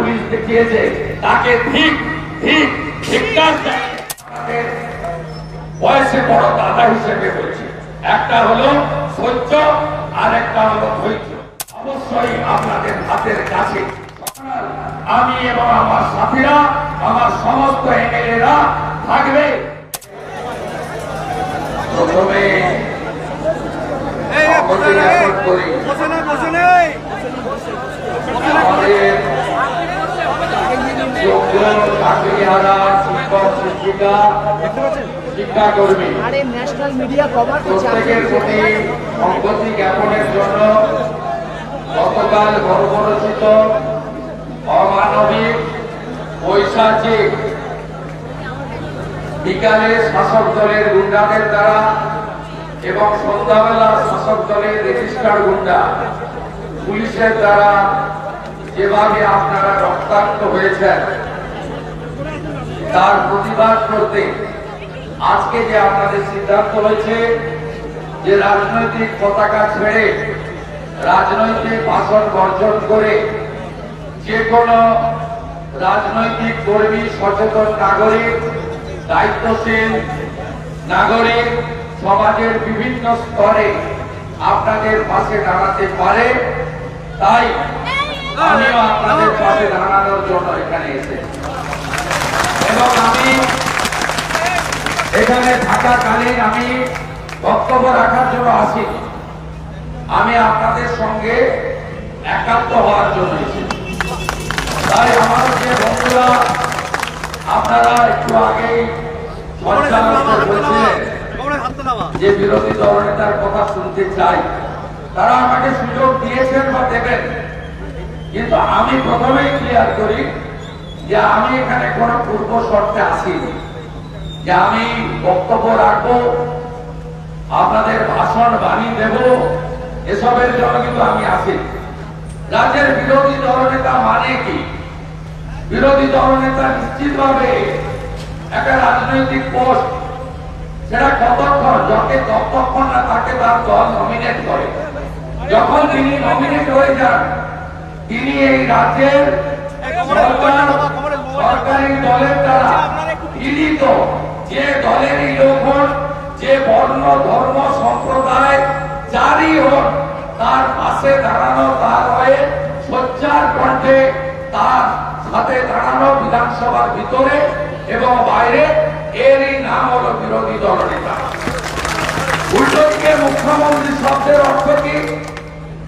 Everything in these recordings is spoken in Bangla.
পুলিশ দেখিয়েছে তাকে ঠিক ঠিক ধিক্কার বয়সে বড় দাদা হিসেবে বলছি। একটা হলো সহ্য আর একটা হলো ধৈর্য। অবশ্যই আপনাদের হাতের কাছে। আমি এবং আমার সাথীরা আমার সমস্ত এমএলএরা থাকবে। প্রথমে আমাদের যোগ্য চাকরিহারা শিক্ষক শিক্ষিকা শিক্ষাকর্মী আরে ন্যাশনাল মিডিয়া প্রত্যেকের প্রতি সংগতি জ্ঞাপনের জন্য গতকাল গর্বরচিত অমানবিক বিকালে শাসক দলের গুন্ডাদের দ্বারা এবং সন্ধ্যাবেলা শাসক দলের রেজিস্টার গুন্ডা পুলিশের দ্বারা যেভাবে আপনারা রক্তাক্ত হয়েছেন, তার প্রতিবাদ করতে আজকে যে আপনাদের সিদ্ধান্ত হয়েছে যে রাজনৈতিক পতাকা ছেড়ে রাজনৈতিক ভাষণ বর্জন করে যে কোনো রাজনৈতিক কর্মী, সচেতন নাগরিক, দায়িত্বশীল নাগরিক সমাজের বিভিন্ন স্তরে আপনাদের পাশে দাঁড়াতে পারে, তাই এখানে এবং আমি এখানে থাকাকালীন আমি বক্তব্য রাখার জন্য আসি আমি আপনাদের সঙ্গে একাত্ম হওয়ার জন্য তাই আমার যে বন্ধুরা আপনারা একটু আগেই যে বিরোধী দলনেতার কথা শুনতে চাই, তারা আমাকে সুযোগ দিয়েছেন বা দেবেন। কিন্তু আমি প্রথমেই ক্লিয়ার করি যে আমি এখানে কোনো পূর্ব শর্তে আসিনি। যে আমি বক্তব্য রাখব, আপনাদের ভাষণ বাণী দেব, এসবের জন্য কিন্তু আমি আসি রাজ্যের বিরোধী দলনেতা মানে কি? বিরোধী দলনেতা নিশ্চিতভাবে একটা রাজনৈতিক পোস্ট। সেটা কতক্ষণ যকে ততক্ষণ না তাকে তার দল নমিনেট করে। যখন তিনি নমিনেট হয়ে যান তিনি এই রাজ্যের সরকারি দলের দ্বারা পীড়িত যে দলেরই লোক যে বর্ণ, ধর্ম, সম্প্রদায় যারই হন তার পাশে দাঁড়ানো, তার হয়ে সোচ্চার কণ্ঠে তার সাথে দাঁড়ানো বিধানসভার ভিতরে এবং বাইরে এরই নাম হলো বিরোধী দলনেতা উল্টো দিকে মুখ্যমন্ত্রী শব্দের অর্থ কি?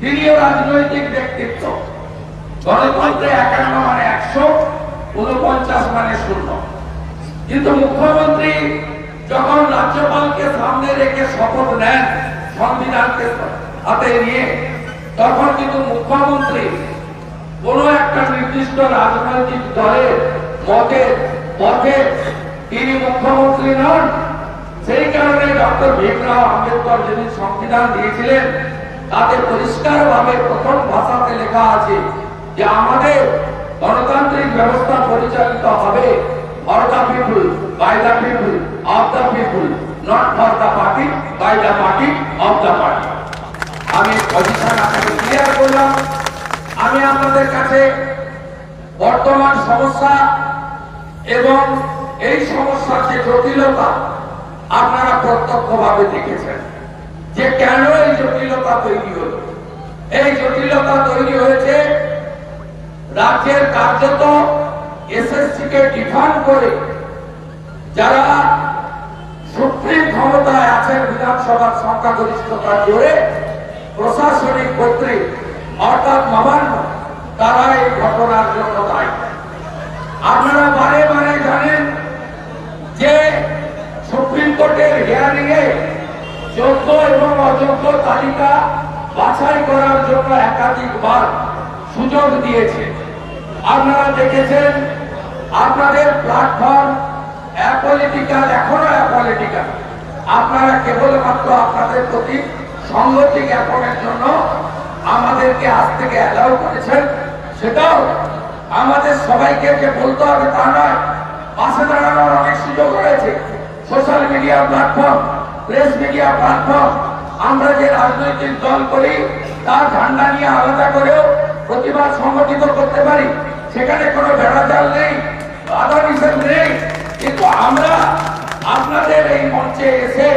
তিনিও রাজনৈতিক ব্যক্তিত্ব। গণতন্ত্রে একান্ন মানে একশো উনপঞ্চাশ মানে শূন্য। কিন্তু মুখ্যমন্ত্রী যখন রাজ্যপালকে সামনে রেখে শপথ নেন, সংবিধানকে হাতে নিয়ে, তখন কিন্তু মুখ্যমন্ত্রী কোন একটা নির্দিষ্ট রাজনৈতিক দলের মতে পথে তিনি মুখ্যমন্ত্রী নন। সেই কারণে ডক্টর ভীমরাও আম্বেদকর যিনি সংবিধান দিয়েছিলেন, তাতে পরিষ্কারভাবে প্রথম ভাষাতে লেখা আছে যে আমাদের গণতান্ত্রিক ব্যবস্থা পরিচালিত হবে for the by of not for party, by party of party. আমি পজিশন আপনাকে ক্লিয়ার করলাম। আমি আপনাদের কাছে বর্তমান সমস্যা এবং এই সমস্যার যে জটিলতা আপনারা প্রত্যক্ষভাবে দেখেছেন যে কেন এই জটিলতা তৈরি হল? এই জটিলতা তৈরি হয়েছে রাজ্যের কার্যত এসএসসি কে ডিফান্ড করে যারা সুপ্রিম ক্ষমতায় আছেন বিধানসভার সংখ্যাগরিষ্ঠতার জোরে প্রশাসনিক কর্তৃক অর্থাৎ নবান্ন তারা এই ঘটনার জন্য দায়ী। আপনারা বারে বারে জানেন যে সুপ্রিম কোর্টের হিয়ারিং এ যোগ্য এবং অযোগ্য তালিকা বাছাই করার জন্য একাধিকবার সুযোগ দিয়েছে। আপনারা দেখেছেন, আপনাদের প্ল্যাটফর্ম অ্যাপলিটিক্যাল এখনও অ্যাপলিটিক্যাল আপনারা কেবলমাত্র আপনাদের প্রতি সংগতি জ্ঞাপনের জন্য আমাদেরকে আজ থেকে অ্যালাউ করেছেন। সেটাও আমাদের সবাইকে যে বলতে হবে তা নয়, পাশে দাঁড়ানোর অনেক সুযোগ রয়েছে। Social media platform press media platform আমরা যে রাজনৈতিক দল করি, তার ঝান্ডা নিয়ে আলাদা করেও প্রতিবাদ সংগঠিত করতে পারি। সেখানে কোনো ভেড়াচাল নেই বাধা নিষেধ নেই। কিন্তু আমরা, আপনাদের এই মঞ্চে এসে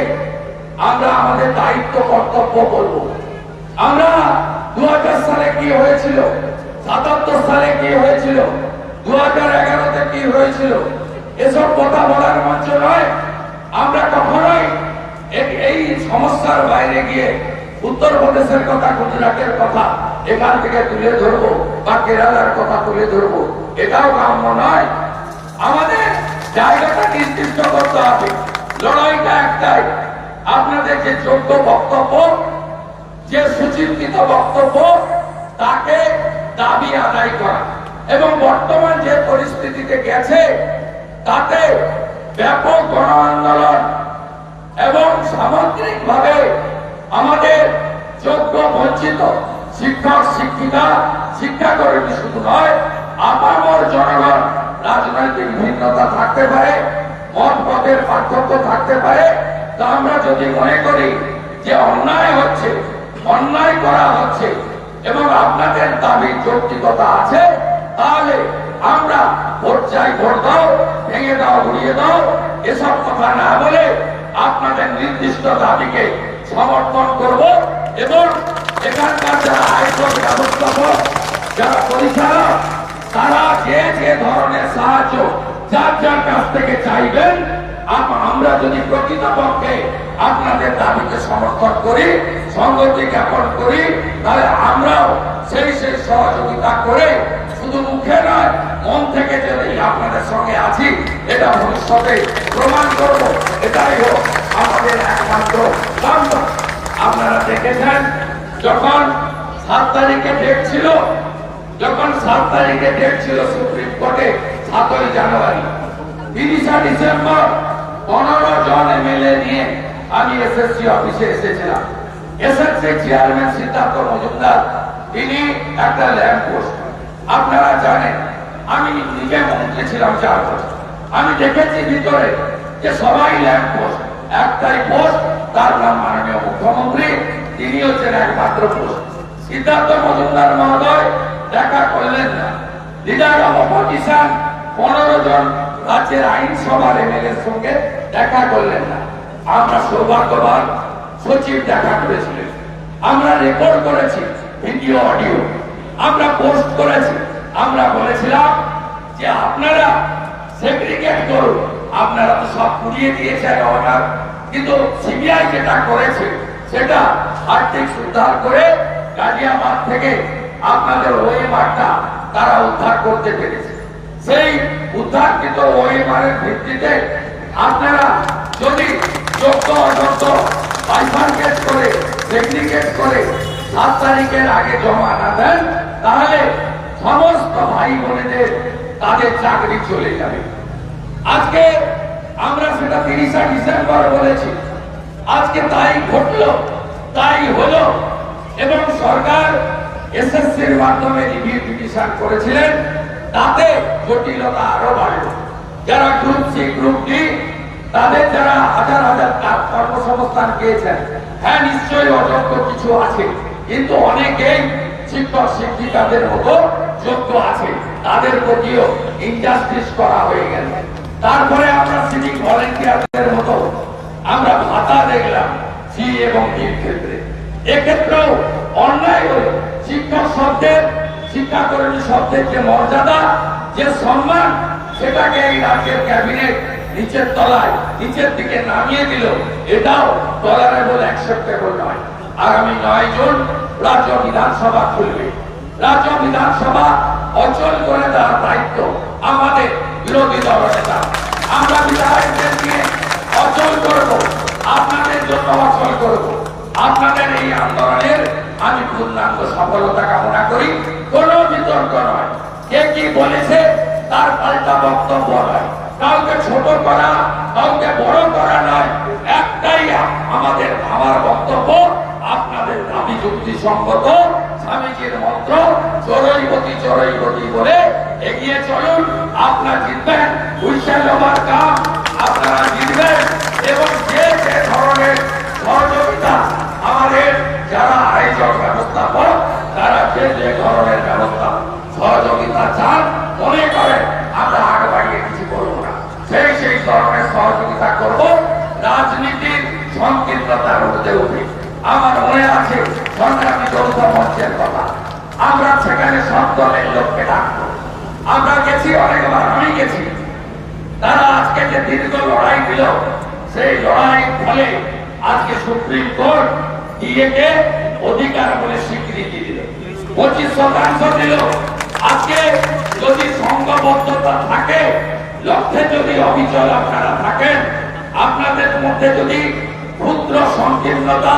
আমরা আমাদের দায়িত্ব, কর্তব্য করব আমরা দু সালে কি হয়েছিল, সাতাত্তর সালে কি হয়েছিল দু হাজার এগারোতে কি হয়েছিল, এসব কথা বলার মঞ্চ নয়। আমরা কখনোই এই সমস্যার বাইরে গিয়ে উত্তরপ্রদেশের কথা, গুজরাটের কথা এখান থেকে তুলে ধরবো, বা কেরালার কথা তুলে ধরবো। এটাও কাম্য নয়। আমাদের জায়গাটা নির্দিষ্ট করতে হবে। লড়াইটা একটাই। আপনাদের যে যোগ্য বক্তব্য, যে সুচিন্তিত বক্তব্য, তাকে দাবি আদায় করা। এবং বর্তমান যে পরিস্থিতিতে গেছে, তাতে ব্যাপক গণ আন্দোলন এবং সামগ্রিকভাবে আমাদের যোগ্য বঞ্চিত শিক্ষক, শিক্ষিকা, শিক্ষাকর্মী শুধু নয়, আপামর জনগণ রাজনৈতিক ভিন্নতা থাকতে পারে, মত মতের পার্থক্য থাকতে পারে। তা আমরা যদি মনে করি যে অন্যায় হচ্ছে, অন্যায় করা হচ্ছে এবং আপনাদের দাবি যৌক্তিকতা আছে, তাহলে আমরা ভোট চাই, ভোট দাও, ভেঙে দাও ঘুরিয়ে দাও, এসব কথা না বলে আপনাদের নির্দিষ্ট দাবিকে সমর্থন করব। এখানকার যারা আয়কর ব্যবস্থাপক যারা পরিচালক তারা যে যে ধরনের সাহায্য যার যার কাছ থেকে চাইবেন আম- আমরা যদি প্রকৃতপক্ষে আপনাদের দাবিকে সমর্থন করি সংগতি জ্ঞাপন করি তাহলে আমরাও সেই সেই সহযোগিতা করে শুধু মুখে নয় মন থেকে যদি আপনাদের সঙ্গে আছি এটা ভবিষ্যতে প্রমাণ করব এটাই হোক আমাদের একমাত্র আপনারা দেখেছেন যখন সাত তারিখে ডেট ছিল, যখন সাত তারিখে ডেট ছিল সুপ্রিম কোর্টে, সাতই জানুয়ারি, তিরিশা ডিসেম্বর, পনেরো জন এমএলএ নিয়ে আমি এসএসসি অফিসে এসেছিলাম। এসএসসি চেয়ারম্যান সিদ্ধার্থ মজুমদার, তিনি একটা ল্যাম্প পোস্ট আপনারা জানেন, আমি নিজে মন্ত্রী ছিলাম চার বছর। আমি দেখেছি ভিতরে যে সবাই ল্যাম্প পোস্ট একটাই পোস্ট তার নাম মাননীয় মুখ্যমন্ত্রী তিনি হচ্ছেন একমাত্র পোস্ট সিদ্ধার্থ মজুমদার মহোদয় দেখা করলেন না। লিডার অব অপোজিশন পনেরো জন রাজ্যের আইনসভার এমএলএর সঙ্গে দেখা করলেন না। আমরা সৌভাগ্যবান সচিব দেখা করেছিলেন। আমরা রেকর্ড করেছি ভিডিও, অডিও। আমরা পোস্ট করেছি। আমরা বলেছিলাম যে আপনারা সেগ্রিগেট করুন। আপনারা তো সব পুড়িয়ে দিয়েছেন অর্ডার। কিন্তু সিবিআই যেটা করেছে, সেটা আর্থিক উদ্ধার করে গাজিয়াবাদ থেকে আপনাদের ওয়েমারটা তারা উদ্ধার করতে পেরেছে। সেই উদ্ধারকৃত ওয়েমারের ভিত্তিতে আপনারা যদি যোগ্য অযোগ্য বাইফার্কেট করে সেগ্রিগেট করে সাত তারিখের আগে জমা না দেন, তাহলে সমস্ত ভাই বোনেদের তাদের চাকরি চলে যাবে। আজকে আমরা সেটা তিরিশা ডিসেম্বর বলেছি। আজকে তাই ঘটলো। তাই হলো এবং সরকার এসএসসির মাধ্যমে রিভিউ করেছিলেন, তাতে জটিলতা আরও বাড়লো যারা গ্রুপ সি গ্রুপ ডি তাদের যারা হাজার হাজার কাজ কর্মসংস্থান পেয়েছেন হ্যাঁ নিশ্চয়ই অযোগ্য কিছু আছে, কিন্তু অনেকেই শিক্ষক, শিক্ষিকাদের মতো যোগ্য আছে। তাদের প্রতিও ইনজাস্টিস করা হয়ে গেল। তারপরে আমরা সিভিক ভলেন্টিয়ারদের মতো আমরা ভাতা দেখলাম সি এবং ডির ক্ষেত্রে। এক্ষেত্রেও অন্যায় হলো শিক্ষক শব্দের, শিক্ষাকর্মী শব্দের যে মর্যাদা, যে সম্মান, সেটাকে এই রাজ্যের ক্যাবিনেট নিচের তলায়, নিচের দিকে নামিয়ে দিল। এটাও টলারেবল অ্যাকসেপ্টেবল নয়। আগামী নয় জুন রাজ্য বিধানসভা খুলবে। রাজ্য বিধানসভা অচল করে দেওয়ার দায়িত্ব আমাদের বিরোধী দল নেতা। আমরা বিধায়কদের নিয়ে অচল করব। আপনাদের জন্য অচল করব। আপনাদের এই আন্দোলনের আমি পূর্ণাঙ্গ সফলতা কামনা করি। কোনো বিতর্ক নয়। কে কি বলেছে তার পাল্টা বক্তব্য নয়। কাউকে ছোট করা, কাউকে বড় করা নয়। একটাই আমাদের, আমার বক্তব্য, আপনাদের দাবি যুক্তি সঙ্গত স্বামীজির মন্ত্র চরৈবতী চরৈবতী বলে এগিয়ে চলুন। আপনারা জিতবেন। হুইসেল যে যে ধরনের ব্যবস্থা, সহযোগিতা চান, মনে করেন আমরা আগে বাড়িয়ে কিছু করব না। সেই সেই ধরনের সহযোগিতা করব, রাজনীতির সংকীর্ণতার মধ্যে উঠে। আমার মনে আছে, সংগ্রামী যৌথ মঞ্চের কথা। আমরা সেখানে সব দলের লোককে ডাকবো। আমরা গেছি, অনেকবার আমি গেছি। তারা আজকে যে দীর্ঘ লড়াই দিল, সেই লড়াই ফলে আজকে সুপ্রিম কোর্ট ডিএকে অধিকার বলে স্বীকৃতি পঁচিশ শতাংশ দিল আজকে যদি সংঘবদ্ধতা থাকে, লক্ষ্যে যদি অবিচল আপনারা থাকেন, আপনাদের মধ্যে যদি ক্ষুদ্র সংকীর্ণতা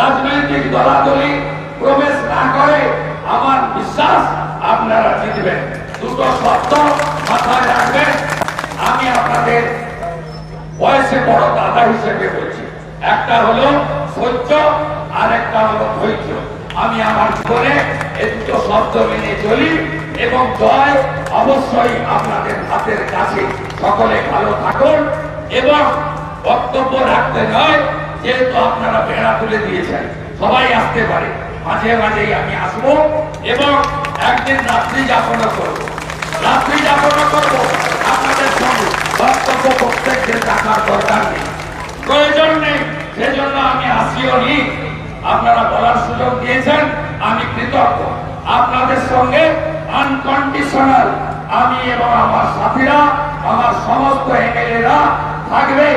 রাজনৈতিক দলাদলি প্রবেশ না করে, আমার বিশ্বাস আপনারা জিতবেন। দুটো শব্দ মাথায় রাখবেন। আমি আপনাদের বয়সে বড় দাদা হিসেবে বলছি। একটা হলো সহ্য আর একটা হলো ধৈর্য। আমি আমার জীবনে এই দুটো শব্দ মেনে চলি এবং জয় অবশ্যই আপনাদের হাতের কাছে। সকলে ভালো থাকুন এবং বক্তব্য রাখতে নয়, যেহেতু আপনারা বেড়া তুলে দিয়েছেন। সবাই আসতে পারে। মাঝে মাঝেই আমি আসব এবং একদিন রাত্রি যাপনও করব। রাত্রি যাপনও করব। আপনাদের সঙ্গে বক্তব্য প্রত্যেকদের রাখার দরকার নেই। প্রয়োজন নেই, সেজন্য আমি আসিও নি। আপনারা বলার সুযোগ দিয়েছেন, আমি কৃতজ্ঞ। আপনাদের সঙ্গে আনকন্ডিশনাল আমি এবং আমার সাথীরা, আমার সমস্ত এমএলএরা থাকবে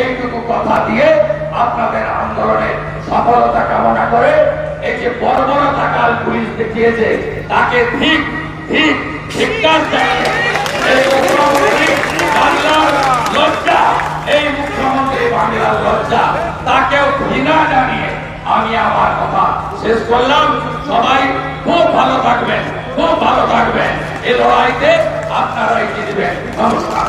এইটুকু কথা দিয়ে আপনাদের আন্দোলনে সফলতা কামনা করে এই যে বড় টাকাল পুলিশ দেখিয়েছে, তাকে ঠিক ঠিক মুখ্যমন্ত্রী বাংলার লজ্জা, এই মুখ্যমন্ত্রী বাংলার লজ্জা, তাকেও ঘৃণা জানিয়ে আমি আমার কথা শেষ করলাম। সবাই খুব ভালো থাকবেন, খুব ভালো থাকবেন। এই লড়াইতে আপনারাই জিতবেন। নমস্কার।